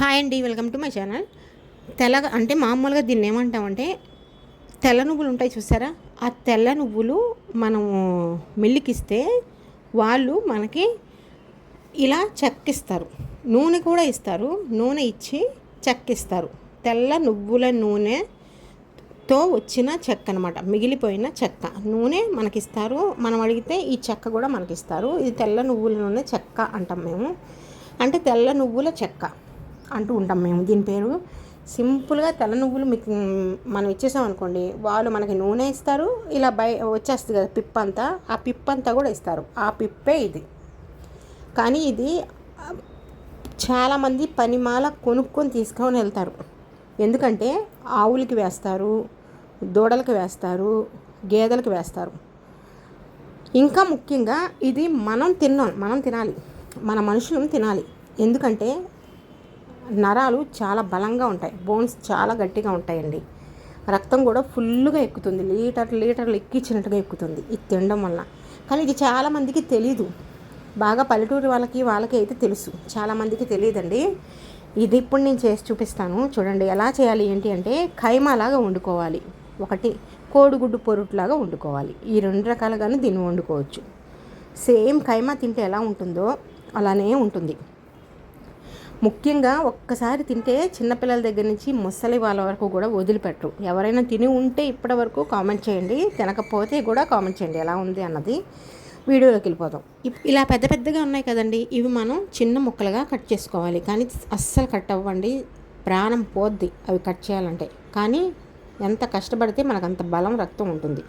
Hi అండి welcome to my channel తెల్ల అంటే మామూలుగా దీన్ని ఏమంటామంటే తెల్ల నువ్వులు ఉంటాయి చూసారా? ఆ తెల్ల నువ్వులు మనము మిల్లికిస్తే వాళ్ళు మనకి ఇలా చెక్కిస్తారు. నూనె కూడా ఇస్తారు. నూనె ఇచ్చి చెక్కిస్తారు. తెల్ల నువ్వుల నూనెతో వచ్చిన చెక్క అనమాట మిగిలిపోయిన చెక్క. నూనె మనకిస్తారు. మనం అడిగితే ఈ చెక్క కూడా మనకిస్తారు. ఇది తెల్ల నువ్వుల నూనె చెక్క అంటాం మేము. అంటే తెల్ల నువ్వుల చెక్క. అంటూ ఉంటాం మేము. దీని పేరు సింపుల్గా తెల నువ్వులు మీకు మనం ఇచ్చేసాం అనుకోండి. వాళ్ళు మనకి నూనె ఇస్తారు ఇలా బయ వచ్చేస్తుంది కదా పిప్ అంతా ఆ పిప్ అంతా కూడా ఇస్తారు. ఆ పిప్పే ఇది. కానీ ఇది చాలామంది పనిమాల కొనుక్కొని తీసుకొని వెళ్తారు. ఎందుకంటే ఆవులకి వేస్తారు దూడలకు వేస్తారు గేదెలకు వేస్తారు. ఇంకా ముఖ్యంగా ఇది మనం తిన్నాం మనం తినాలి. మన మనుషులం తినాలి. ఎందుకంటే నరాలు చాలా బలంగా ఉంటాయి. బోన్స్ చాలా గట్టిగా ఉంటాయండి. రక్తం కూడా ఫుల్గా ఎక్కుతుంది. లీటర్ లీటర్లు ఎక్కించినట్టుగా ఎక్కుతుంది ఇది తినడం వల్ల. కానీ ఇది చాలామందికి తెలీదు. బాగా పల్లెటూరు వాళ్ళకి వాళ్ళకి అయితే తెలుసు. చాలామందికి తెలియదండి. ఇది ఇప్పుడు నేను చేసి చూపిస్తాను. చూడండి ఎలా చేయాలి ఏంటి అంటే ఖైమాలాగా వండుకోవాలి. ఒకటి కోడిగుడ్డు పొరుట్లాగా వండుకోవాలి. ఈ రెండు రకాలుగానే దీన్ని వండుకోవచ్చు. సేమ్ ఖైమా తింటే ఎలా ఉంటుందో అలానే ఉంటుంది. ముఖ్యంగా ఒక్కసారి తింటే చిన్నపిల్లల దగ్గర నుంచి ముసలి వాళ్ళ వరకు కూడా వదిలిపెట్టరు. ఎవరైనా తిని ఉంటే ఇప్పటి వరకు కామెంట్ చేయండి తినకపోతే కూడా కామెంట్ చేయండి. ఎలా ఉంది అన్నది వీడియోలోకి వెళ్ళిపోతాం ఇలా పెద్ద పెద్దగా ఉన్నాయి కదండి ఇవి మనం చిన్న ముక్కలుగా కట్ చేసుకోవాలి. కానీ అస్సలు కట్ అవ్వండి ప్రాణం పోద్ది అవి కట్ చేయాలంటే. కానీ ఎంత కష్టపడితే మనకు అంత బలం రక్తం ఉంటుంది.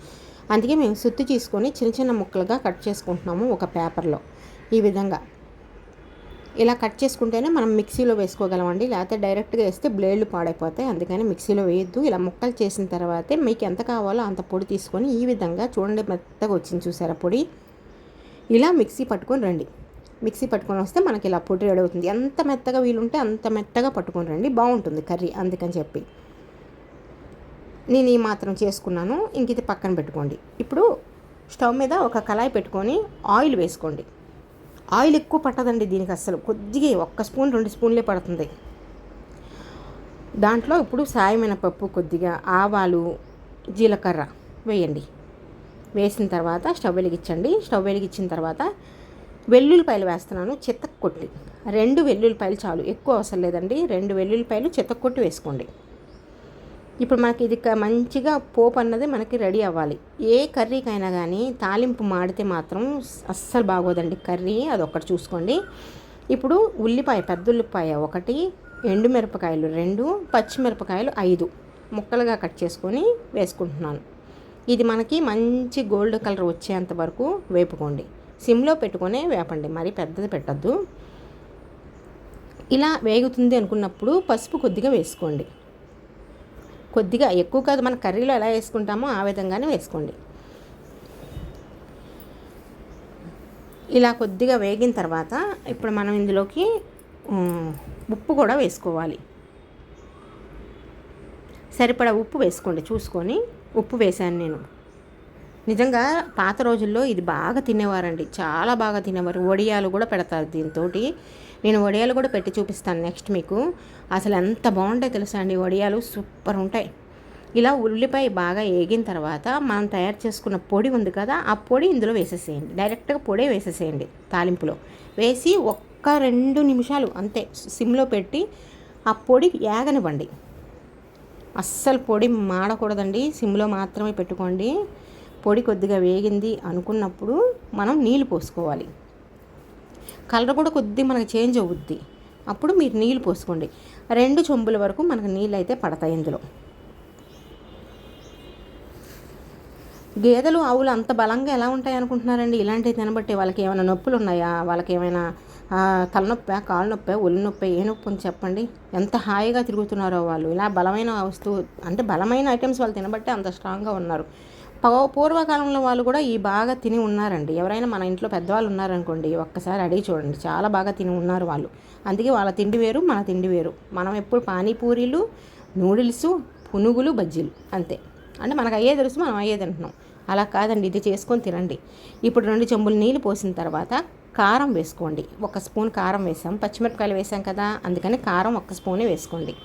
అందుకే మేము సుత్తి తీసుకొని చిన్న చిన్న ముక్కలుగా కట్ చేసుకుంటున్నాము ఒక పేపర్లో. ఈ విధంగా. ఇలా కట్ చేసుకుంటేనే మనం మిక్సీలో వేసుకోగలమండి. లేకపోతే డైరెక్ట్గా వేస్తే బ్లేడ్లు పాడైపోతాయి. అందుకని మిక్సీలో వేయద్దు. ఇలా ముక్కలు చేసిన తర్వాతే మీకు ఎంత కావాలో అంత పొడి తీసుకొని ఈ విధంగా చూడండి మెత్తగా వచ్చింది చూసారా పొడి? ఇలా మిక్సీ పట్టుకొని రండి. మిక్సీ పట్టుకొని వస్తే మనకి ఇలా పొడి రెడీ అవుతుంది. ఎంత మెత్తగా వీలుంటే అంత మెత్తగా పట్టుకొని రండి. బాగుంటుంది కర్రీ అందుకని చెప్పి. నేను ఈ మాత్రం చేసుకున్నాను. ఇంక ఇది పక్కన పెట్టుకోండి. ఇప్పుడు స్టవ్ మీద ఒక కళాయి పెట్టుకొని ఆయిల్ వేసుకోండి. ఆయిల్ ఎక్కువ పట్టదండి దీనికి అస్సలు. కొద్దిగా ఒక్క స్పూన్ రెండు స్పూన్లే పడుతుంది. దాంట్లో ఇప్పుడు సాయమైన పప్పు కొద్దిగా ఆవాలు జీలకర్ర వేయండి. వేసిన తర్వాత స్టవ్ వెలిగించండి. స్టవ్ వెలిగించిన తర్వాత వెల్లుల్లిపాయలు వేస్తున్నాను చిత్తకొట్టి రెండు వెల్లుల్లిపాయలు చాలు. ఎక్కువ అవసరం లేదండి. రెండు వెల్లుల్లిపాయలు చిత్తకొట్టి వేసుకోండి. ఇప్పుడు మనకి ఇది మంచిగా పోపు అన్నది మనకి రెడీ అవ్వాలి. ఏ కర్రీకైనా కానీ తాలింపు మాడితే మాత్రం అస్సలు బాగోదండి. కర్రీ అది ఒకటి చూసుకోండి. ఇప్పుడు ఉల్లిపాయ పెద్ద ఉల్లిపాయ ఒకటి ఎండుమిరపకాయలు రెండు పచ్చిమిరపకాయలు ఐదు ముక్కలుగా కట్ చేసుకొని వేసుకుంటున్నాను. ఇది మనకి మంచి గోల్డ్ కలర్ వచ్చేంత వరకు వేపుకోండి. సిమ్లో పెట్టుకొని వేపండి. మరి పెద్దది పెట్టద్దు. ఇలా వేగుతుంది అనుకున్నప్పుడు పసుపు కొద్దిగా వేసుకోండి. కొద్దిగా ఎక్కువ కాదు మన కర్రీలో ఎలా వేసుకుంటామో ఆ విధంగానే వేసుకోండి. ఇలా కొద్దిగా వేగిన తర్వాత ఇప్పుడు మనం ఇందులోకి ఉప్పు కూడా వేసుకోవాలి. సరిపడా ఉప్పు వేసుకోండి చూసుకొని ఉప్పు వేశాను నేను. నిజంగా పాత రోజుల్లో ఇది బాగా తినేవారండి చాలా బాగా తినేవారు. వడియాలు కూడా పెడతారు దీంతో నేను వడియాలు కూడా పెట్టి చూపిస్తాను నెక్స్ట్ మీకు. అసలు ఎంత బాగుంటాయి తెలుసా అండి వడియాలు సూపర్ ఉంటాయి. ఇలా ఉల్లిపాయ బాగా వేగిన తర్వాత మనం తయారు చేసుకున్న పొడి ఉంది కదా ఆ పొడి ఇందులో వేసేసేయండి. డైరెక్ట్గా పొడే వేసేసేయండి తాలింపులో. వేసి ఒక్క రెండు నిమిషాలు అంతే సిమ్లో పెట్టి ఆ పొడి ఏగనివ్వండి అస్సలు పొడి మాడకూడదండి సిమ్లో మాత్రమే పెట్టుకోండి. పొడి కొద్దిగా వేగింది అనుకున్నప్పుడు మనం నీళ్ళు పోసుకోవాలి. కలర్ కూడా కొద్ది మనకు చేంజ్ అవుద్ది. అప్పుడు మీరు నీళ్ళు పోసుకోండి. రెండు చెంబుల వరకు మనకు నీళ్ళు అయితే పడతాయి ఇందులో. గేదెలు ఆవులు అంత బలంగా ఎలా ఉంటాయి అనుకుంటున్నారండి? ఇలాంటివి తినబట్టి వాళ్ళకి ఏమైనా నొప్పులు ఉన్నాయా వాళ్ళకి ఏమైనా తలనొప్పి కాళ్ళ నొప్పి ఒళ్ళు నొప్పి ఏ నొప్పి అని చెప్పండి? ఎంత హాయిగా తిరుగుతున్నారో వాళ్ళు. ఇలా బలమైన వస్తువు అంటే బలమైన ఐటమ్స్ వాళ్ళు తినబట్టే అంత స్ట్రాంగ్గా ఉన్నారు. పూర్వకాలంలో వాళ్ళు కూడా ఈ బాగా తిని ఉన్నారండి. ఎవరైనా మన ఇంట్లో పెద్దవాళ్ళు ఉన్నారనుకోండి ఒక్కసారి అడిగి చూడండి. చాలా బాగా తిని ఉన్నారు వాళ్ళు. అందుకే వాళ్ళ తిండి వేరు మన తిండి వేరు. మనం ఎప్పుడు పానీపూరీలు నూడిల్స్ పునుగులు బజ్జీలు అంతే. అంటే మనకు అయ్యే తెలుసు మనం అయ్యేది తింటున్నాం. అలా కాదండి ఇది చేసుకొని తినండి. ఇప్పుడు రెండు చెంబులు నీళ్ళు పోసిన తర్వాత కారం వేసుకోండి. ఒక స్పూన్ కారం వేసాం. పచ్చిమిరపకాయలు వేసాం కదా అందుకని కారం ఒక స్పూనే వేసుకోండి.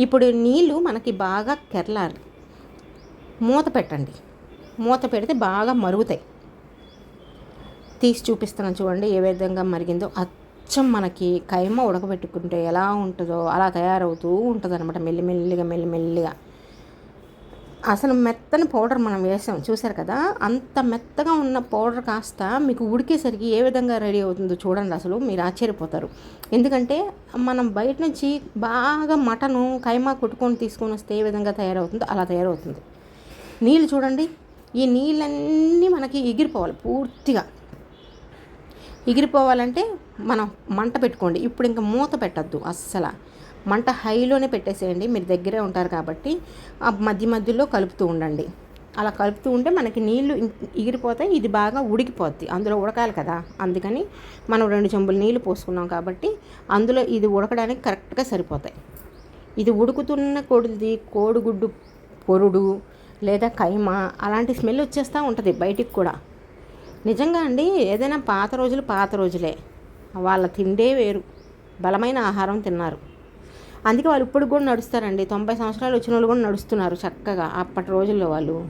ఇప్పుడు నీళ్ళు మనకి బాగా కెరలాలి. మూత పెట్టండి. మూత పెడితే బాగా మరుగుతాయి. తీసి చూపిస్తున్నాను చూడండి ఏ విధంగా మరిగిందో. అచ్చం మనకి కైమ ఉడకబెట్టుకుంటే ఎలా ఉంటుందో అలా తయారవుతూ ఉంటుంది అనమాట మెల్లిమెల్లిగా మెల్లిమెల్లిగా అసలు మెత్తని పౌడర్ మనం వేసాం చూసారు కదా? అంత మెత్తగా ఉన్న పౌడర్ కాస్త మీకు ఉడికేసరికి ఏ విధంగా రెడీ అవుతుందో చూడండి అసలు మీరు ఆశ్చర్యపోతారు. ఎందుకంటే మనం బయట నుంచి బాగా మటను కైమా కొట్టుకొని తీసుకొని వస్తే ఏ విధంగా తయారవుతుందో అలా తయారవుతుంది. నీళ్ళు చూడండి. ఈ నీళ్ళన్నీ మనకి ఎగిరిపోవాలి పూర్తిగా. ఎగిరిపోవాలంటే మనం మంట పెట్టుకోండి. ఇప్పుడు ఇంకా మూత పెట్టద్దు అస్సలు. మంట హైలోనే పెట్టేసేయండి. మీరు దగ్గరే ఉంటారు కాబట్టి ఆ మధ్య మధ్యలో కలుపుతూ ఉండండి. అలా కలుపుతూ ఉంటే మనకి నీళ్ళు ఎగిరిపోతాయి. ఇది బాగా ఉడికిపోద్ది. అందులో ఉడకాలి కదా. అందుకని మనం రెండు చెంబులు నీళ్ళు పోసుకున్నాం కాబట్టి అందులో ఇది ఉడకడానికి కరెక్ట్గా సరిపోతాయి. ఇది ఉడుకుతున్న కోడిది కోడిగుడ్డు పొరుడు లేదా కైమ అలాంటి స్మెల్ వచ్చేస్తూ ఉంటుంది బయటికి కూడా. నిజంగా అండి ఏదైనా పాత రోజులు పాత రోజులే. వాళ్ళ తిండే వేరు. బలమైన ఆహారం తిన్నారు. అందుకే వాళ్ళు ఇప్పుడు కూడా నడుస్తారండి. తొంభై సంవత్సరాలు వచ్చిన వాళ్ళు కూడా నడుస్తున్నారు చక్కగా అప్పటి రోజుల్లో వాళ్ళు.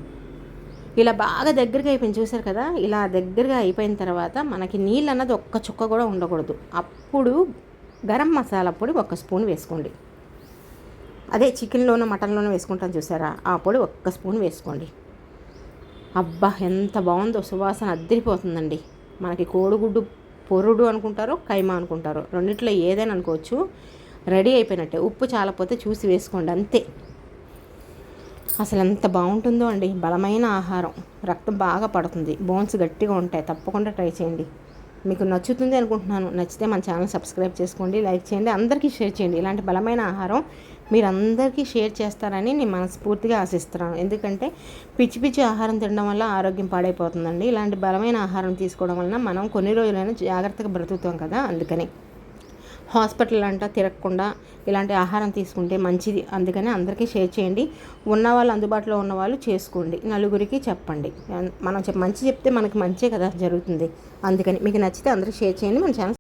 ఇలా బాగా దగ్గరగా అయిపోయింది. చూసారు కదా? ఇలా దగ్గరగా అయిపోయిన తర్వాత మనకి నీళ్ళు అన్నది ఒక్క చుక్క కూడా ఉండకూడదు. అప్పుడు గరం మసాలా పొడి ఒక స్పూన్ వేసుకోండి. అదే చికెన్లోనూ మటన్లోనూ వేసుకుంటాం చూసారా? ఆ పొడి ఒక్క స్పూన్ వేసుకోండి. అబ్బా ఎంత బాగుందో సువాసన అద్దరిపోతుందండి. మనకి కోడిగుడ్డు పొరుడు అనుకుంటారో కైమా అనుకుంటారో రెండిట్లో ఏదైనా అనుకోవచ్చు. రెడీ అయిపోయినట్టే. ఉప్పు చాలపోతే చూసి వేసుకోండి అంతే. అసలు ఎంత బాగుంటుందో అండి. బలమైన ఆహారం. రక్తం బాగా పడుతుంది. బోన్స్ గట్టిగా ఉంటాయి. తప్పకుండా ట్రై చేయండి. మీకు నచ్చుతుంది అనుకుంటున్నాను. నచ్చితే మన ఛానల్ సబ్స్క్రైబ్ చేసుకోండి లైక్ చేయండి అందరికీ షేర్ చేయండి. ఇలాంటి బలమైన ఆహారం మీరు అందరికీ షేర్ చేస్తారని నేను మనస్ఫూర్తిగా ఆశిస్తున్నాను. ఎందుకంటే పిచ్చి పిచ్చి ఆహారం తినడం వల్ల ఆరోగ్యం పాడైపోతుందండి. ఇలాంటి బలమైన ఆహారం తీసుకోవడం వలన మనం కొన్ని రోజులైనా జాగ్రత్తగా బ్రతుకుతాం కదా అందుకని. హాస్పిటల్ అంట తిరగకుండా ఇలాంటి ఆహారం తీసుకుంటే మంచిది అందుకని అందరికీ షేర్ చేయండి. ఉన్న వాళ్ళు అందుబాటులో ఉన్న వాళ్ళు చేసుకోండి. నలుగురికి చెప్పండి. మనం మంచి చెప్తే మనకి మంచే కదా జరుగుతుంది. అందుకని మీకు నచ్చితే అందరికీ షేర్ చేయండి. మన ఛానల్